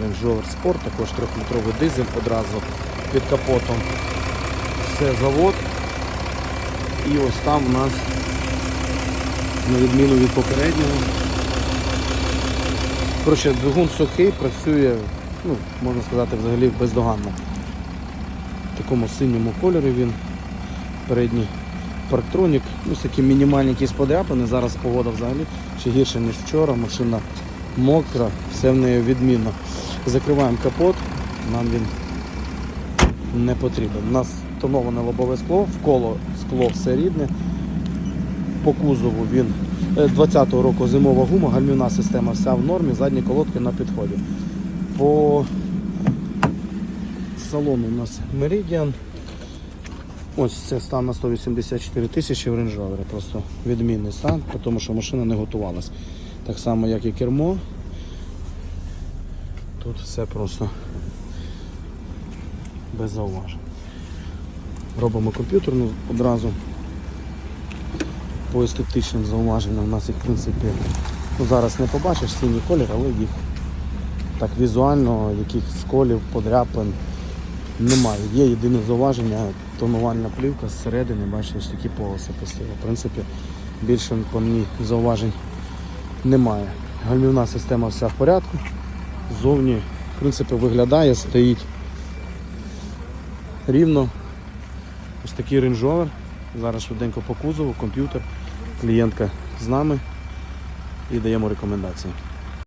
Range Rover також 3-літровий дизель одразу під капотом. Це завод. І ось там у нас, на відміну від попереднього, коротше, двигун сухий, працює, ну, можна сказати, взагалі бездоганно. В такому синьому кольорі він. Передній парктронік, ну, такі мінімальні подряпини. Зараз погода взагалі ще гірше, ніж вчора. Машина мокра, все в неї відмінно. Закриваємо капот, нам він не потрібен. У нас тоноване лобове скло, вколо скло все рідне. По кузову він е, 20-го року зимова гума, гальмівна система вся в нормі, задні колодки на підході. По салону у нас Meridian. Ось це стан на 184 тисячі в Rover. Просто відмінний стан, тому що машина не готувалась. Так само, як і кермо. Тут все просто без зауважень. Робимо комп'ютерну одразу. По естетичним зауваженням у нас їх в принципі ну, зараз не побачиш синій колір, але їх так візуально, яких сколів, подряпин немає. Є єдине зауваження, тонувальна плівка зсередини, ось такі полоси посили. В принципі, більше по ній зауважень немає. Гальмівна система вся в порядку. Ззовні, в принципі, виглядає, стоїть рівно. Ось такий рейнджовер. Зараз швиденько по кузову, комп'ютер, клієнтка з нами і даємо рекомендації.